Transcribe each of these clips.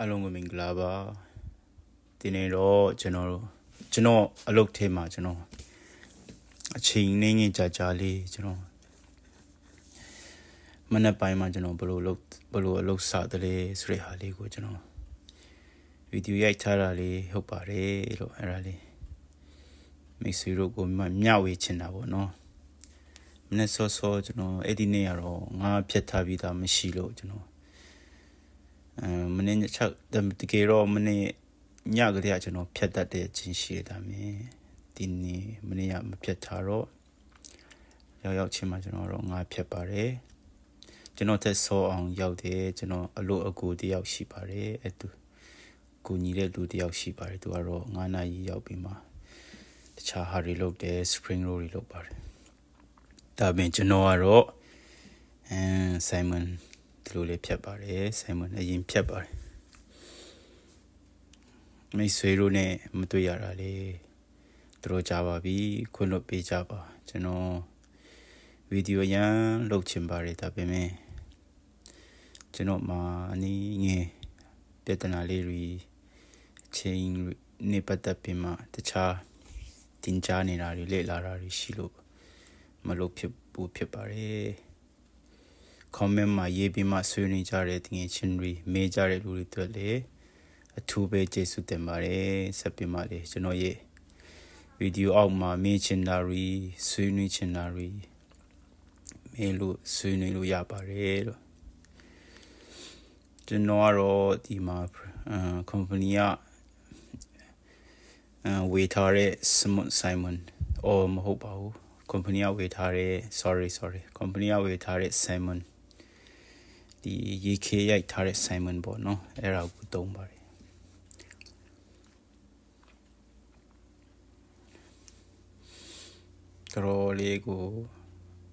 အားလုံးကိုမင်္ဂလာပါဒီနေ့တော့ကျွန်တော်တို့ကျွန်တော်အလုပ်ထဲမှာကျွန်တော်အချိန်နေငင်ကြာကြာလေးကျွန်တော်မနေ့ပိုင်းမှာကျွန်တော်ဘယ်လိုလုပ်ဘယ်လိုအလုပ်စတယ်လဲဆိုတဲ့ဟာလေးကိုကျွန်တော်ဗီဒီယိုရိုက်ထားတာလေးဟုတ်ပါတယ်လို့အဲ့ဒါလေးမိတ်ဆွေတို့ကိုမှမျှဝေချင်တာပေါ့နော်မနေ့စောစောကျွန်တော်အဲ့ဒီနေ့ကတော့ငါဖြတ်ထားပြီးသားမရှိလို့ကျွန်တော်အဲ မနေ့ချက်တကယ်တော့မနေ့ညကလေးကကျွန်တော်ဖြတ်တတ်တဲ့ချင်းရှိတာမင်းဒီနေ့မနေ့ကမဖြတ်ထားတော့ရောက်ရောက်ချင်းမှကျွန်တော်တော့ငါဖြတ်ပါတယ်ကျွန်တော်သက်ဆောအောင်ရောက်တယ်ကျွန်တော်အလို့အကူတယောက်ရှိပါတယ်အဲ့သူကူညီတဲ့လူတယောက်ရှိပါတယ်သူကတော့9နာရီရောက်ပြီးမှတခြားဟာတွေလုပ်တယ် spring roll တွေလုပ်ပါတယ်ဒါပင်ကျွန်တော်ကတော့အဲ Simon ဒီလိုလေးဖြတ်ပါတယ်ဆိုင်မွန်အရင်ဖြတ်ပါတယ်မိတ်ဆွေတို့နဲ့မတွေ့ရတာလေသူတို့ကြပါပြီခွင့်လွှတ်ပေးကြပါကျွန်တော်ဗီဒီယိုရန်လုပ်ချင်ပါတယ်ဒါပေမဲ့ကျွန်တော်မှာအနည်းငယ်ပြဿနာလေးတွေအချိန်နေပတ်သက်ပြီးမှတခြားတင်ကြားနေတာတွေလေ့လာတာတွေရှိလို့မလုပ်ဖြစ်ဘူးဖြစ်ပါတယ် comment မှာရေးပြီးမှဆွေးနွေးကြတဲ့တငယ်ချင်းတွေမေးကြတဲ့လူတွေတွေ့လေအထူးပဲကျေးဇူးတင်ပါတယ်ဆက်ပြီးမှလေကျွန်တော်ရဲ့ဗီဒီယိုအောက်မှာမေးချင်တာတွေဆွေးနွေးချင်တာတွေမေးလို့ဆွေးနွေးလို့ရပါတယ်လို့ကျွန်တော်ကတော့ဒီမှာအာ company ကအာဝေထားတဲ့ Simon အော်မဟုတ်ပါဘူး company ကဝေထားတဲ့ sorry sorry company ကဝေထားတဲ့ Simon ဒီရေခေရိုက်ထားတဲ့ Simon ပေါ့နော်အဲ့ဒါကိုသုံးပါတယ်တော်လေးကို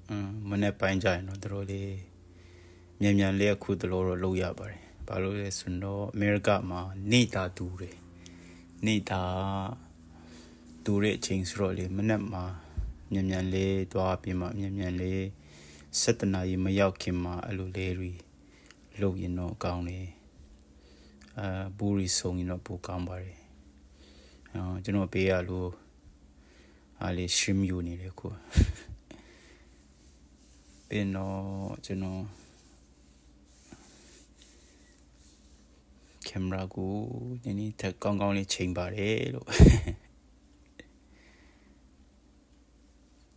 အမ်မနေ့ပိုင်းကြရင်တော့တော်လေးမြန်မြန်လေးအခုတလို့တော့လုပ်ရပါတယ်ဘာလို့လဲဆိုတော့အမေရိကမှာနေတာတူတယ်နေတာတူတဲ့အချိန်ဆိုတော့လေမနေ့မှာမြန်မြန်လေးတွားပြီးမှမြန်မြန်လေး7နာရီမရောက်ခင်မှာအဲ့လိုလေးတွေ လုပ်ရင်တော့ကောင်းတယ်အာဘူရီဆုံရင်တော့ပိုကောင်းပါတယ်အော်ကျွန်တော်ပေးရလို့အားလေးရှင်းယူနေတယ်ကိုပြင်တော့ကျွန်တော်ကင်မရာကိုနည်းနည်းတက်ကောင်းကောင်းလေးချိန်ပါတယ်လို့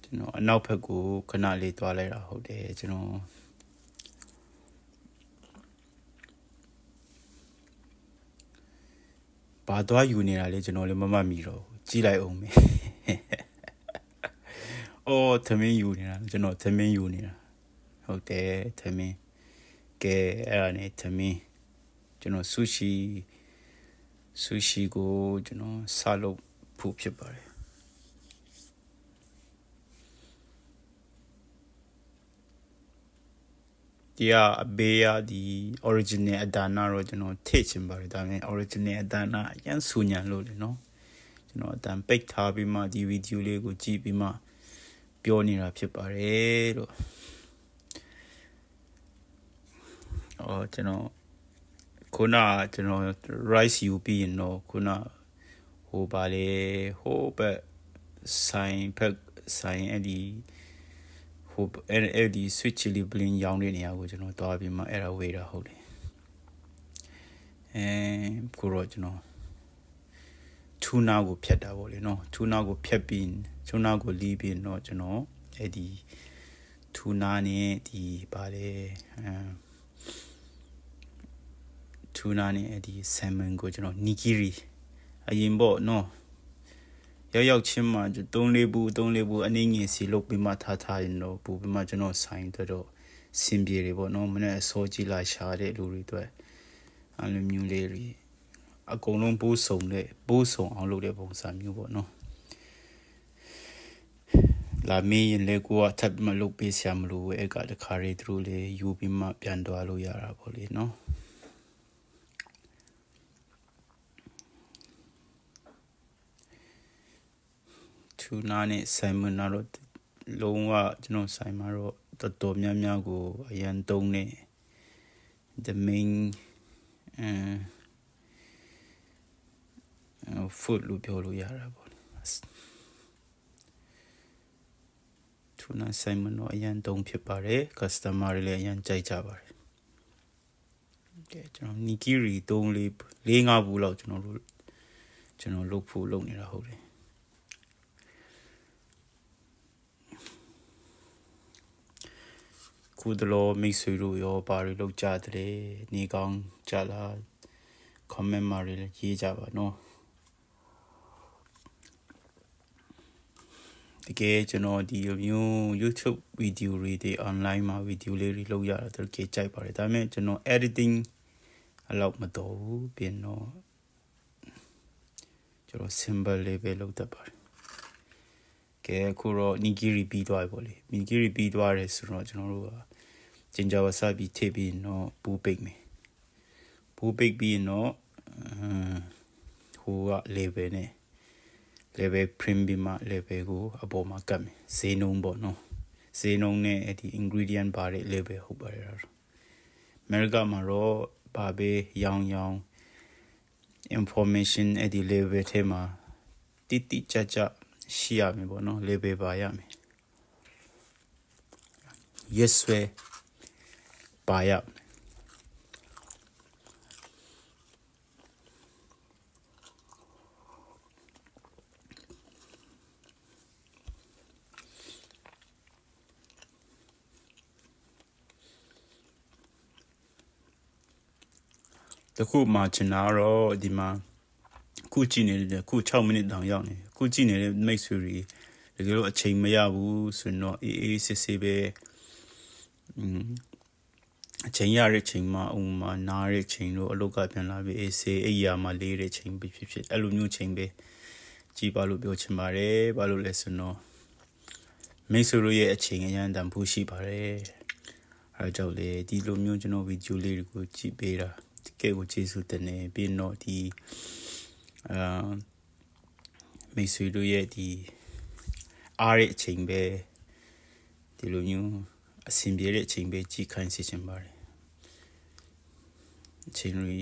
ကျွန်တော်အနောက်ဘက်ကိုခဏလေးသွားလိုက်တာဟုတ်တယ်ကျွန်တော် ဘာသွားယူနေတာလဲကျွန်တော်လည်းမမှတ်မိတော့ဘူးကြီးလိုက်အောင်မေအော်သမင်းယူနေတာကျွန်တော်သမင်းယူနေတာဟုတ်တယ်သမင်းကဲအဲ့ဒါနဲ့သမင်းကျွန်တော်ဆူရှီဆူရှီကိုကျွန်တော်စလုပ်ဖို့ဖြစ်ပါတယ် ဒီကအဘေးရဒီ original အဒါနာတော့ကျွန်တော်ထိချင်ပါတယ်ဒါပေမဲ့ original အဒါနာအရင်ဆူညံလို့လေနော်ကျွန်တော်အတန်ပိတ်ထားပြီးမှဒီဗီဒီယိုလေးကိုကြည့်ပြီးမှပြောနေတာဖြစ်ပါတယ်လို့အော်ကျွန်တော်ခုနကျွန်တော် rice ယူပြီးရင်တော့ခုနဟိုပါလေဟိုဘက်ဆိုင်ဖက်ဆိုင်အဲ့ဒီ ဟိုအဲ့အဲ့ဒီ switch chili blin ရောင်းတဲ့နေရာကိုကျွန်တော်တွားပြီးမှအဲ့ဒါဝေးတာဟုတ်တယ်အဲကိုတော့ကျွန်တော်ထူနာကိုဖြတ်တာပေါ့လေနော်ထူနာကိုဖြတ်ပြီးထူနာကိုလီးပြီးတော့ကျွန်တော်အဲ့ဒီထူနာနဲ့ဒီပါလေအဲထူနာနဲ့အဲ့ဒီဆယ်မန်ကိုကျွန်တော်နီကီရီအရင်ပေါ့နော် ရောက်ရောက်ချင်းမှသုံးလေးဘူးသုံးလေးဘူးအနည်းငယ်စီလုပ်ပြီးမှထားထားရင်တော့ပူပြီးမှကျွန်တော်ဆိုင်တော့တော့စင်ပြေတွေပေါ့နော်မနေ့အစောကြီးလာရှာတဲ့လူတွေအတွက်အလိုမျိုးလေးတွေအကုန်လုံးပိုးစုံတဲ့ပိုးစုံအောင်လုပ်တဲ့ပုံစံမျိုးပေါ့နော်လာမင်းရင်လေကိုကထပ်မလုပ်ပေးစရာမလိုဘူးအဲ့ကတခါရီသူတို့လေယူပြီးမှပြန်သွားလို့ရတာပေါ့လေနော် ထူနာနဲ့ဆိုင်မန်နာတော့လုံးဝကျွန်တော်ဆိုင်မှာတော့တော်တော်များများကိုအရန်တုံးနေ the main အဲတော် food လို့ပြောလို့ရတာပေါ့ထူနာဆိုင်မန်တော့အရန်တုံးဖြစ်ပါတယ် customer တွေလည်းအရန်ကြိုက်ကြပါတယ်ကဲကျွန်တော် Nikiri 3 4 4 5ဘူးလောက်ကျွန်တော်တို့ကျွန်တော်လုပ်ဖို့လုပ်နေတာဟုတ်တယ် ခုတလောမိတ်ဆွေတို့ရောဘာတွေလုပ်ကြတဲ့နေကောင်းကြလား comment မှာလည်းရေးကြပါနော်တကယ်ကျွန်တော်ဒီလိုမျိုး YouTube ဗီဒီယိုတွေတွေ online မှာဗီဒီယိုလေးတွေလုပ်ရတာတကယ်ကြိုက်ပါတယ်ဒါပေမဲ့ကျွန်တော် editing အလောက်မတော်ဘူးပြင်တော့ကျွန်တော် symbol လေးပဲလုပ်တတ်ပါတယ် ကဲအခုတော့ nigiri ပြီးသွားပြီပေါ့လေ nigiri ပြီးသွားတယ်ဆိုတော့ကျွန်တော်တို့ကဂျင်ဂျာဝါဆာဘီထည့်ပြီးတော့ပူပိတ်မယ်ပူပိတ်ပြီးတော့ဟိုက level နဲ့ level premium မှာ level ကိုအပေါ်မှာကတ်မယ်ဈေးနှုန်းပေါ့နော်ဈေးနှုန်းနဲ့အဲ့ဒီ ingredient ပါတဲ့ level ဟုတ်ပါတယ်တော့ America မှာတော့ဘာပဲရောင်းရောင်း information အဲ့ဒီ level ထဲမှာတိတိကျကျ ရှိရမယ်ပေါ့နော် level ပါရမယ် yes ဆွဲပါရမယ်တခုမှချင်တာတော့ဒီမှာ ခုကြည့်နေတဲ့ခု6မိနစ်တောင်ရောက်နေခုကြည့်နေတဲ့မိတ်ဆွေတွေတကယ်လို့အချိန်မရဘူးဆိုရင်တော့အေးအေးဆေးဆေးပဲอืมအချိန်ရတဲ့ချိန်မှာဥမာနားတဲ့ချိန်တို့အလုတ်ကပြန်လာပြီးအေးဆေးအိယာမှာလေးတဲ့ချိန်ပဲဖြစ်ဖြစ်အဲ့လိုမျိုးချိန်ပဲကြည်ပါလို့ပြောချင်ပါတယ်ဘာလို့လဲဆိုတော့မိတ်ဆွေတို့ရဲ့အချိန်အရန်တန်ဖိုးရှိပါတယ်အဲကြောင့်လေဒီလိုမျိုးကျွန်တော်ဗီဒီယိုလေးတွေကိုကြည့်ပေးတာကဲကိုကျေးဇူးတင်နေပြီးတော့ဒီ အာမိတ်ဆွေတို့ရဲ့ဒီအားရဲ့အချိန်ပဲဒီလိုမျိုးအဆင်ပြေတဲ့အချိန်ပဲကြည်ခိုင်းစေချင်ပါတယ်အချိန်ရီ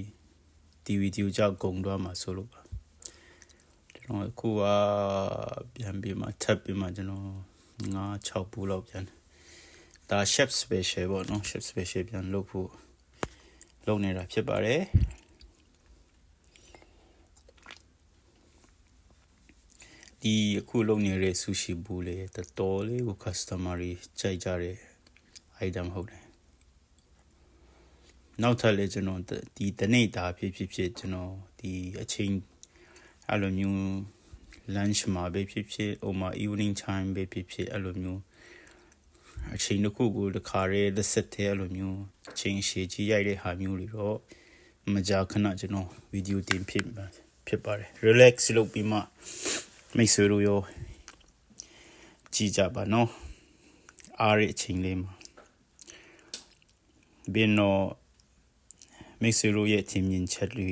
ဒီဗီဒီယိုကြောင့်ဂုံတော့မှာဆိုလို့ပါကျွန်တော်အခုကပြန်ပြီးမှထပ်ပြီးမှကျွန်တော်9 6ဘူးလောက်ပြန်ဒါ chef special ပေါ့နော် chef special ပြန်လုပ်ဖို့လုပ်နေတာဖြစ်ပါတယ် ဒီအခုလုပ်နေတဲ့ဆူရှီဘူးလေတော်တော်လေးကို customer တွေကြိုက်ကြတဲ့ item ဟုတ်တယ်နောက်ထပ်လေကျွန်တော်ဒီတနေ့တာဖြစ်ဖြစ်ဖြစ်ကျွန်တော်ဒီအချိန်အဲ့လိုမျိုး lunch မှာပဲဖြစ်ဖြစ်ဥမာ evening time ပဲဖြစ်ဖြစ်အဲ့လိုမျိုးအချိန်တစ်ခုကိုတစ်ခါရဲလက်ဆက်တဲ့အဲ့လိုမျိုးအချိန်ရှည်ကြီးရိုက်တဲ့ဟာမျိုးတွေတော့မကြာခဏကျွန်တော်ဗီဒီယိုတင်ဖြစ်ဖြစ်ပါတယ် relax လုပ်ပြီးမှ မိတ်ဆွေတို့ရောကြည့်ကြပါနော်အားရအချိန်လေးမှာဘင်းတော့မိတ်ဆွေတို့ရဲ့ချင်းမြင်ချက်တွေ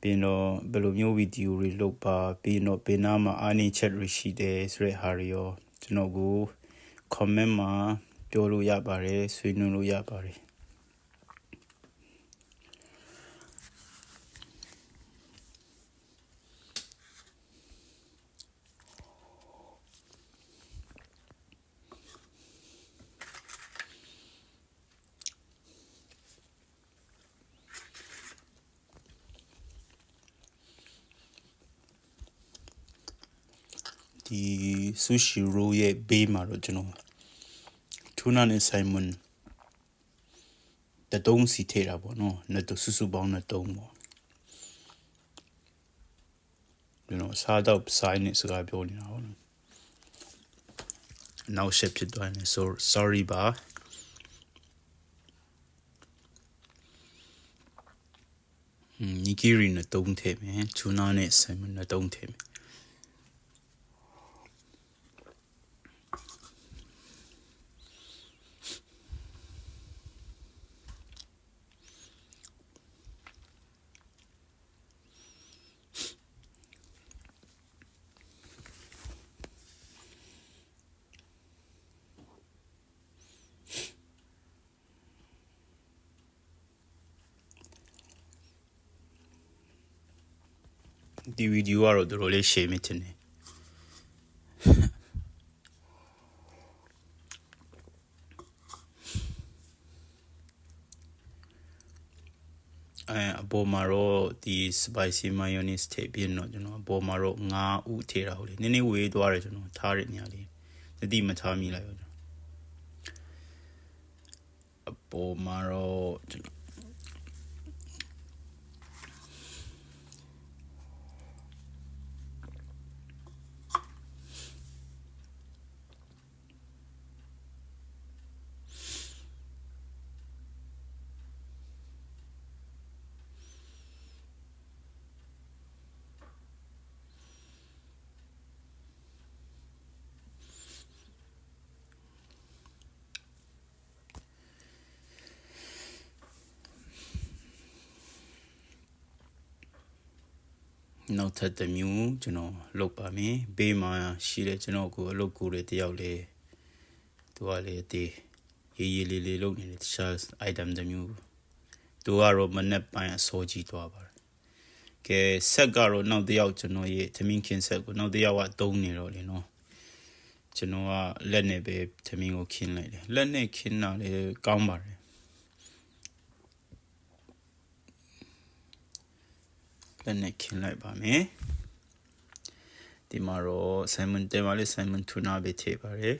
ပြီးတော့ဘယ်လိုမျိုးဗီဒီယိုတွေလုပ်ပါပြီးတော့ဘယ်နာမှာအားနည်းချက်တွေရှိတယ်ဆိုတဲ့ဟာတွေရောကျွန်တော်ကို comment မှာပြောလို့ရပါတယ်ဆွေးနွေးလို့ရပါတယ်ဒီ ဆူရှီရိုရဲ့ဘေးမှာတော့ကျွန်တော်ထူနာနဲ့ဆိုင်မွန်တတုံးစီထေတာပေါ့နော်နှစ်တဆူဆူပေါင်းနှစ်တုံးပေါ့ကျွန်တော်စားတော့ဆိုင်နဲ့စကားပြောနေတာဟုတ်လားနောက်ရှက်ဖြစ်သွားနေ so sorry ပါနီကီရီနဲ့တုံးထဲမယ်ထူနာနဲ့ဆိုင်မွန်နဲ့တုံးထဲမယ် ဒီဗီဒီယိုကတော့တော်တော်လေးရှည်မိတင်တယ်အဲအပေါ်မှာတော့ဒီ spicy mayonnaise ထည့်ပြီးတော့ကျွန်တော်အပေါ်မှာတော့ငါးဥထည့်တာဟုတ်လေနည်းနည်းဝေးသွားတယ်ကျွန်တော်ထားတဲ့နေရာလေးတတိမထားမိလိုက်ဘူးကျွန်တော်အပေါ်မှာတော့ကျွန်တော် နောက်ထပ်တစ်မျိုးကျွန်တော်လုပ်ပါမယ်ဘေးမှာရှိတဲ့ကျွန်တော်ကိုအလုပ်ကိုတွေတယောက်လေသူကလေတေးရေးရေးလေးလေးလုပ်နေတဲ့တခြား item တစ်မျိုးသူကတော့မနေ့ပိုင်းအစောကြီးသွားပါတယ်ကဲဆက်ကတော့နောက်တစ်ယောက်ကျွန်တော်ရေးသမင်းခင်းဆက်ကိုနောက်တစ်ယောက်ကတုံးနေတော့လေနော်ကျွန်တော်ကလက်နဲ့ပဲသမင်းကိုခင်းလိုက်တယ်လက်နဲ့ခင်းတာလေကောင်းပါတယ် လက်နဲ့ခင်းလိုက်ပါမယ်ဒီမှာတော့ Simon တဲမှာလေး Simon Tuna ပဲထည့်ပါတယ်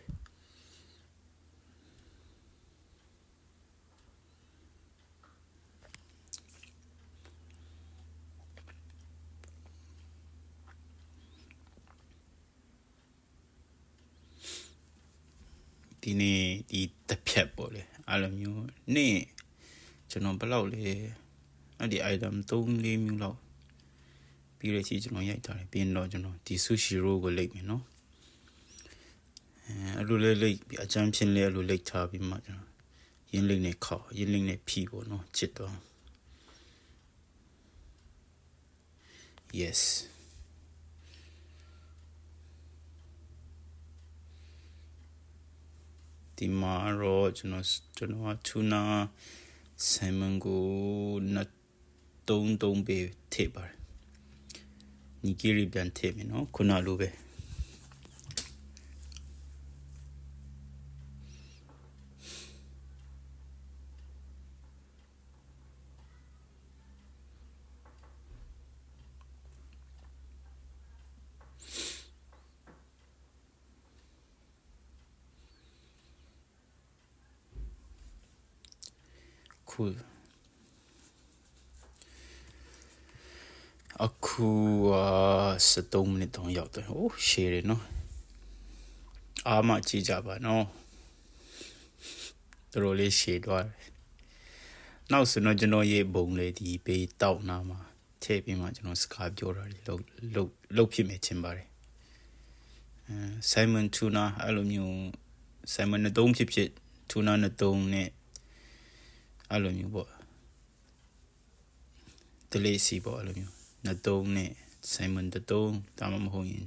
ဒီနေ့ဒီတစ်ဖြတ်ပေါ့လေအဲ့လိုမျိုးနေ့ကျွန်တော်ဘယ်လောက်လဲအဲ့ဒီ item 3 4မျိုးလောက် ပြီးရစီကျွန်တော်ရိုက်ထားတယ်ပြီးရင်တော့ကျွန်တော်ဒီ sushi roll ကိုလိတ်မယ်နော်အဲအဲ့လိုလေးလိတ်ပြီးအချမ်းဖြစ်လဲအဲ့လိုလိတ်ထားပြီးမှကျွန်တော်ရင်းလိတ်နဲ့ခောက်ရင်းလိတ်နဲ့ဖြီပေါ့နော်ချစ်တော့ yes ဒီမှာတော့ကျွန်တော်ကျွန်တော် tuna salmon ကိုနှစ်သုံးသုံးပေးထည့်ပါတယ် နီဂီရီပြန်ထည့်မယ်နော်ခုနလိုပဲခု အခု73မိနစ်တောင်ရောက်တယ်ဟိုးရှည်တယ်နော်အားမကြည့်ကြပါနော်တော်တော်လေးရှည်သွားတယ်နောက်ဆိုတော့ကျွန်တော်ရေးဘုံလေးဒီဘေးတောက်နာမှာထည့်ပြီးမှကျွန်တော်စကားပြောတာလေလုတ်လုတ်လုတ်ဖြစ်မယ်ချင်ပါတယ်အဲ Simon Tuna အဲ့လိုမျိုး Simon နဲ့သုံးဖြစ်ဖြစ် Tuna နဲ့သုံးနဲ့အဲ့လိုမျိုးပေါ့တလေးစီပေါ့အဲ့လိုမျိုး နှစ်သုံးနဲ့ဆိုင်မန်တစ်သုံးဒါမှမဟုတ်ရင်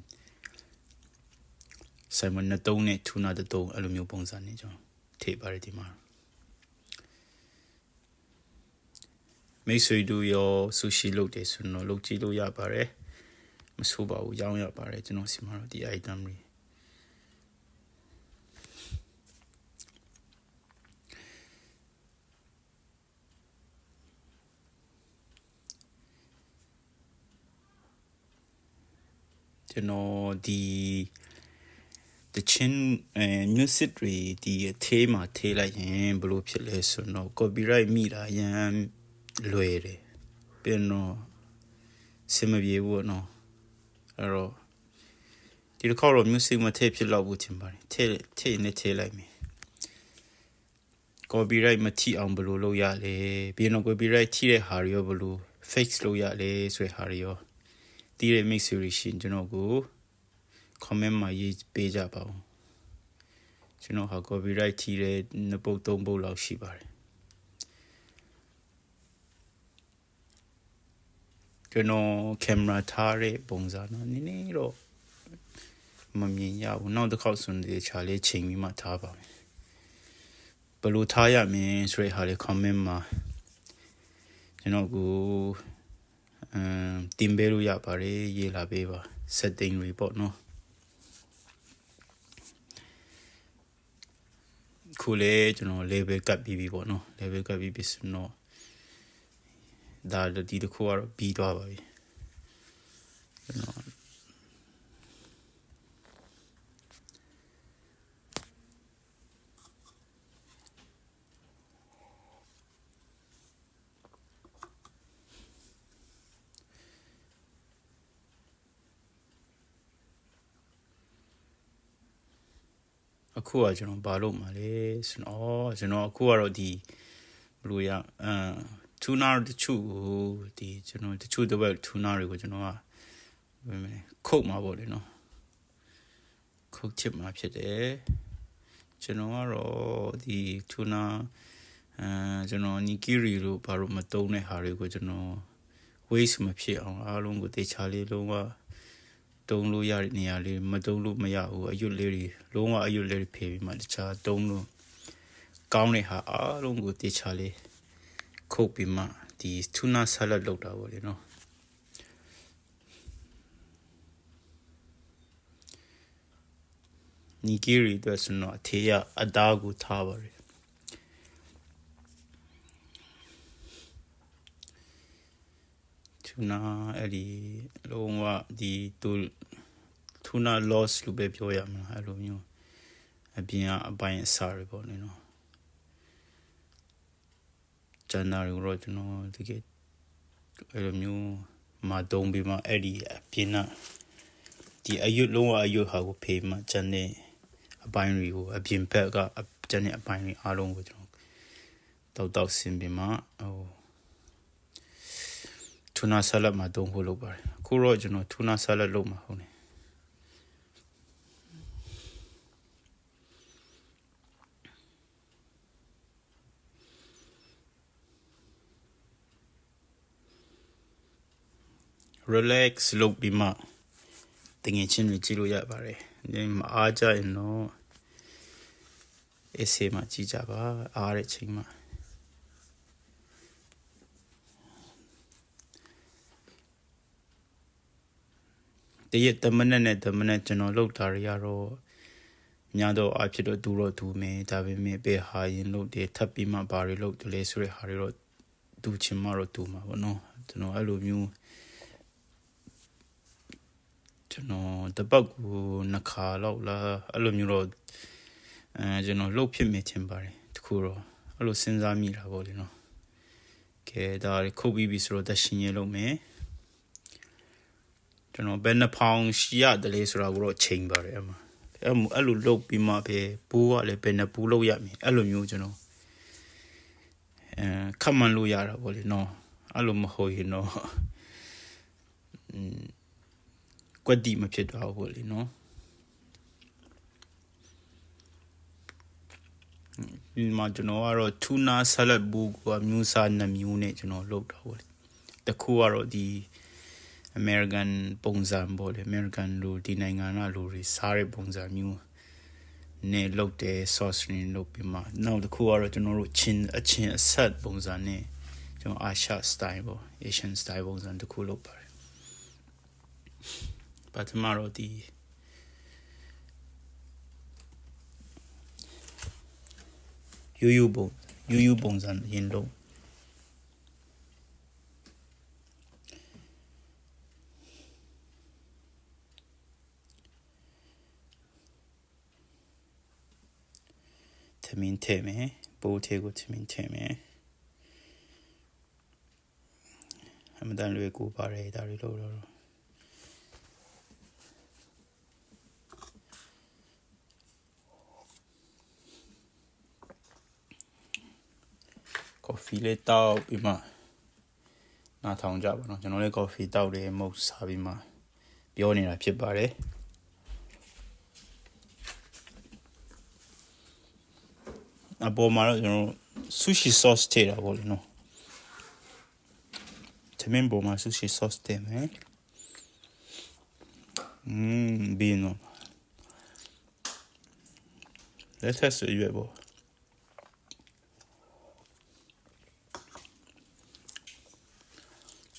ဆိုင်မန်နှစ်သုံးနဲ့ထူနာတစ်သုံးအဲ့လိုမျိုးပုံစံနဲ့ကျွန်တော်ထည့်ပါတယ်ဒီမှာမိတ်ဆွေတို့ရောဆူရှီလုပ်တယ်ဆိုတော့လုပ်ကြည့်လို့ရပါတယ်မဆိုးပါဘူးရောင်းရပါတယ်ကျွန်တော်စီမှာတော့ဒီ item တွေ ကျွန်တော်ဒီတချင်းအဲ music တွေဒီအသေးမှာထေးလိုက်ရင်ဘယ်လိုဖြစ်လဲဆိုတော့ copyright မိတာရန်လွယ်တယ်ပြန်တော့စမပြေဘူးနော်အဲ့တော့ဒီတစ်ခေါက်တော့ music မထည့်ဖြစ်တော့ဘူးထင်ပါတယ်ထည့်ထည့်နေထည့်လိုက်မယ် copyright မထိအောင်ဘယ်လိုလုပ်ရလဲပြီးတော့ copyright ထိတဲ့ဟာတွေရောဘယ်လို fix လုပ်ရလဲဆိုတဲ့ဟာတွေရော တည်တဲ့ mix တွေရှင်ကျွန်တော်ကို comment မှာရေးပေးကြပါဦးကျွန်တော်ဟာ copyright ထီတဲ့နှစ်ပုတ်သုံးပုတ်လောက်ရှိပါတယ်ကျွန်တော်ကင်မရာထားတဲ့ပုံစံတော့နည်းနည်းတော့မမြင်ရဘူးနောက်တစ်ခေါက်ဆိုရင်ခြာလေးချိန်ပြီးမှထားပါမယ်ဘယ်လိုထားရမလဲဆိုတဲ့ဟာလေး comment မှာကျွန်တော်ကို အမ်တင်ပေးလို့ရပါတယ်ရေးလာပေးပါ setting တွေပေါ့နော်ခုလေကျွန်တော် level ကတ်ပြီးပြီပေါ့နော် level ကတ်ပြီးပြီဆိုတော့ဒါဒီတစ်ခုကတော့ပြီးသွားပါပြီကျွန်တော် အခုကကျွန်တော်ဘာလုပ်မှာလဲဆိုတော့ကျွန်တော်အခုကတော့ဒီဘယ်လိုရအမ်ထူနာတချို့ကိုဒီကျွန်တော်တချို့တစ်ပတ်ထူနာတွေကိုကျွန်တော်ကဘယ်မလဲခုတ်မှာပေါ့လေနော်ခုတ်ချစ်မှာဖြစ်တယ်ကျွန်တော်ကတော့ဒီထူနာအဲကျွန်တော်နီကီရီတို့ဘာလို့မတုံးတဲ့ဟာတွေကိုကျွန်တော် waste မဖြစ်အောင်အားလုံးကိုတေချာလေးလုံးဝ တုံးလို့ရတဲ့နေရာလေးမတုံးလို့မရဘူးအယွတ်လေးတွေလုံးဝအယွတ်လေးတွေဖေးပြီးမှတခြားတုံးလို့ကောင်းတဲ့ဟာအားလုံးကိုတေချာလေးခုတ်ပြီးမှဒီတူနာဆလတ်လောက်တာပေါ့လေနော်နီဂီရီအတွက်ဆိုတော့အထေးရအသားကိုထားပါတယ် တူနာအဲ့ဒီလုံးဝဒီတူတူနာ loss လို့ပဲပြောရမလားအဲ့လိုမျိုးအပြင်ကအပိုင်းအစားတွေပေါ့လေနော်ကျန်တာတွေတော့ကျွန်တော်တကယ်အဲ့လိုမျိုးမတုံးပြီးမှအဲ့ဒီအပြင်ကဒီအယွတ်လုံးဝအယွတ်ဟာကိုဖေးမှကျန်တဲ့အပိုင်းတွေကိုအပြင်ဘက်ကကျန်တဲ့အပိုင်းတွေအားလုံးကိုကျွန်တော်တောက်တောက်ဆင်ပြီးမှဟို tuna salad မှာသုံးဖို့လုပ်ပါတယ်အခုတော့ကျွန်တော် tuna salad လုပ်မှာဟုတ်တယ် relax လုပ်ပြီးမှတငင်ချင်းတွေကြည့်လို့ရပါတယ်ဒီမှာအားကြရင်တော့ essay မှာကြည့်ကြပါအားတဲ့ချိန်မှာ တရက်တမနက်နဲ့တမနက်ကျွန်တော်လုပ်တာတွေကတော့ညာတော့အဖြစ်တော့ဒူတော့ဒူမယ်ဒါပေမဲ့ပဲဟာရင်လုပ်တယ်ထပ်ပြီးမှဘာတွေလုပ်တယ်လဲဆိုတဲ့ဟာတွေတော့ဒူချင်မှတော့ဒူမှာပေါ့နော်ကျွန်တော်အဲ့လိုမျိုးကျွန်တော်တပတ်ကိုနှစ်ခါလောက်လားအဲ့လိုမျိုးတော့အဲကျွန်တော်လှုပ်ဖြစ်မိချင်ပါတယ်တခုတော့အဲ့လိုစဉ်းစားမိတာပေါ့လေနော်ကဲဒါခုတ်ပြီးပြီဆိုတော့တရှင်ရလုံးမယ် ကျွန်တော်ဘယ်နှဖောင်ရှိရတယ်လဲဆိုတာကိုတော့ချိန်ပါတယ်အမှအဲ့အဲ့လိုလှုပ်ပြီးမှပဲဘူးကလည်းဘယ်နှပူလှုပ်ရမလဲအဲ့လိုမျိုးကျွန်တော်အဲခက်မှန်လို့ရတာပေါ့လေနော်အဲ့လိုမဟုတ်ရင်တော့อืมကွက်တိမဖြစ်တော့ဘူးလေနော်ဒီမှာကျွန်တော်ကတော့ tuna salad ဘူးကမျိုးစားနှစ်မျိုးနဲ့ကျွန်တော်လုပ်တာပေါ့လေတခုကတော့ဒီ American ပုံစံပေါ့လေ American လူဒီနိုင်ငံကလူတွေစားတဲ့ပုံစံမျိုးနဲ့လုပ်တဲ့ sauce နဲ့လုပ်ပြီးမှနောက်တစ်ခုကတော့ကျွန်တော်တို့ချင်းအချင်းအဆက်ပုံစံနဲ့ကျွန်တော်အာရှ style ပေါ့ Asian style ပုံစံတစ်ခုလုပ်ပါတယ်ပထမတော့ဒီယူယူပုံယူယူပုံစံရင်လုံး မင်းထဲမယ်ပိုးထဲကိုသမင်းထဲမယ်အမှန်တန်လွယ်ကူပါတယ်ဒါတွေလို့တော့ coffee လေးတောက်ပြီးမှနားထောင်ကြပါတော့ကျွန်တော်လည်း coffee တောက်တယ်မဟုတ်စားပြီးမှပြောနေတာဖြစ်ပါတယ် အပေါ်မှာတော့ကျွန်တော် sushi sauce ထည့်တာပေါ့လေနော်သမင်းပေါ်မှာ sushi sauce ထည့်မယ်อืมဘီနိုလက်ထက်ဆွေရွယ်ပေါ့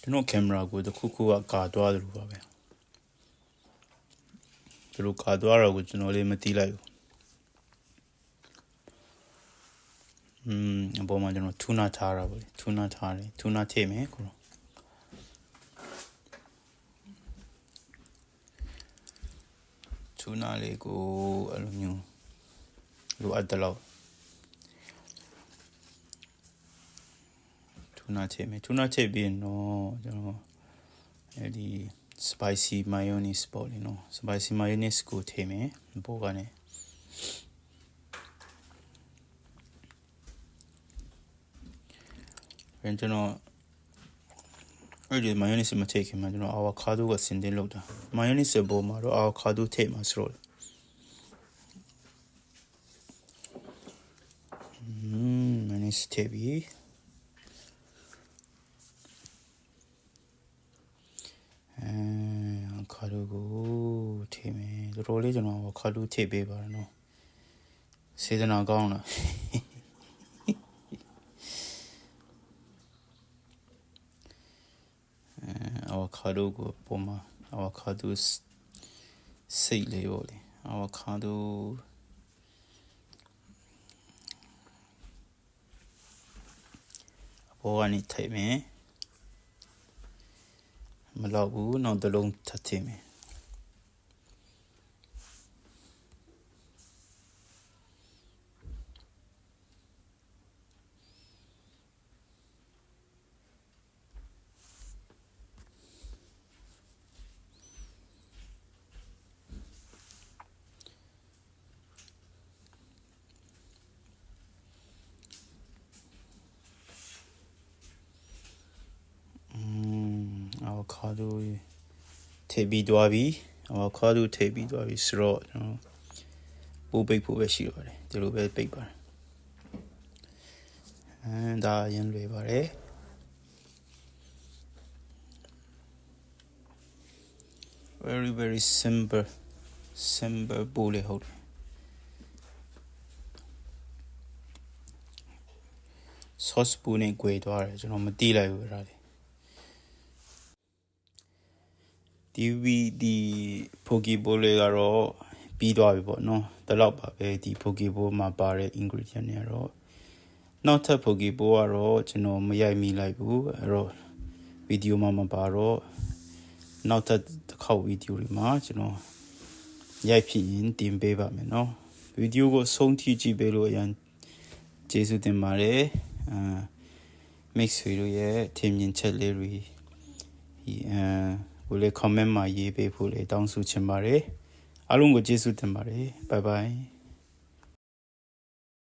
ကျွန်တော်ကင်မရာကိုတစ်ခုခုကကာသွားတယ်လို့ပါပဲသူတို့ကာသွားတော့ကိုကျွန်တော်လေးမတီးလိုက်ဘူး อืมအပေါ်မှာကျွန်တော်ထူနာထားတာပေါ့လေထူနာထားတယ်ထူနာထည့်မယ်ကိုထူနာလေးကိုအဲ့လိုမျိုးလိုအပ်တယ်လို့ထူနာထည့်မယ်ထူနာထည့်ပြီးရင်တော့ကျွန်တော်အဲ့ဒီ spicy mayonnaise ပေါ့လေနော် spicy mayonnaise ကိုထည့်မယ်ဘောကနေ ပြန်ကျွန်တော်အဲ့ဒီ mayonnaise မထည့်ခင်မှာကျွန်တော် avocado ကစင်တင်လောက်တာ mayonnaise ပေါ်မှာတော့ avocado ထည့်မှာဆိုတော့อืม mayonnaise ထည့်ပြီးအဲ avocado ကိုထည့်မယ်တော်တော်လေးကျွန်တော် avocado ထည့်ပေးပါတော့နော်စေတနာကောင်းလား avocado ကိုပုံမှာ avocado စိတ်လေးပေါ့လေ avocado အပေါ်ကနေထိုက်မယ်မလောက်ဘူးနောက်တစ်လုံးထပ်ထည့်မယ် avocado ထည့်ပြီးသွားပြီ avocado ထည့်ပြီးသွားပြီဆိုတော့ကျွန်တော်ပိုးပိတ်ဖို့ပဲရှိတော့တယ်ဒီလိုပဲပိတ်ပါတယ်အဲဒါအရင်လွယ်ပါတယ် very very simple simple ပိုးလေးဟုတ်တယ် sauce ပူနဲ့꿰သွားတယ်ကျွန်တော်မတိလိုက်ဘူးအဲ့ဒါလေး ဒီဗီဒီပိုကီဘိုလေးကတော့ပြီးသွားပြီပေါ့နော်ဒါတော့ပါပဲဒီပိုကီဘိုမှာပါတဲ့ ingredient တွေကတော့နောက်ထပ်ပိုကီဘိုကတော့ကျွန်တော်မရိုက်မိလိုက်ဘူးအဲ့တော့ဗီဒီယိုမှာမပါတော့နောက်ထပ်တစ်ခေါက်ဗီဒီယိုတွေမှာကျွန်တော်ရိုက်ဖြစ်ရင်တင်ပေးပါမယ်နော်ဗီဒီယိုကိုဆုံးထိကြည့်ပေးလို့အရင်ကျေးဇူးတင်ပါတယ်အာ mix ဆွေတို့ရဲ့ထင်မြင်ချက်လေးတွေဒီအာ ကိုလေ comment မှာရေးပေးဖို့လေတောင်းဆိုချင်ပါတယ်အားလုံးကိုကျေးဇူးတင်ပါတယ် bye bye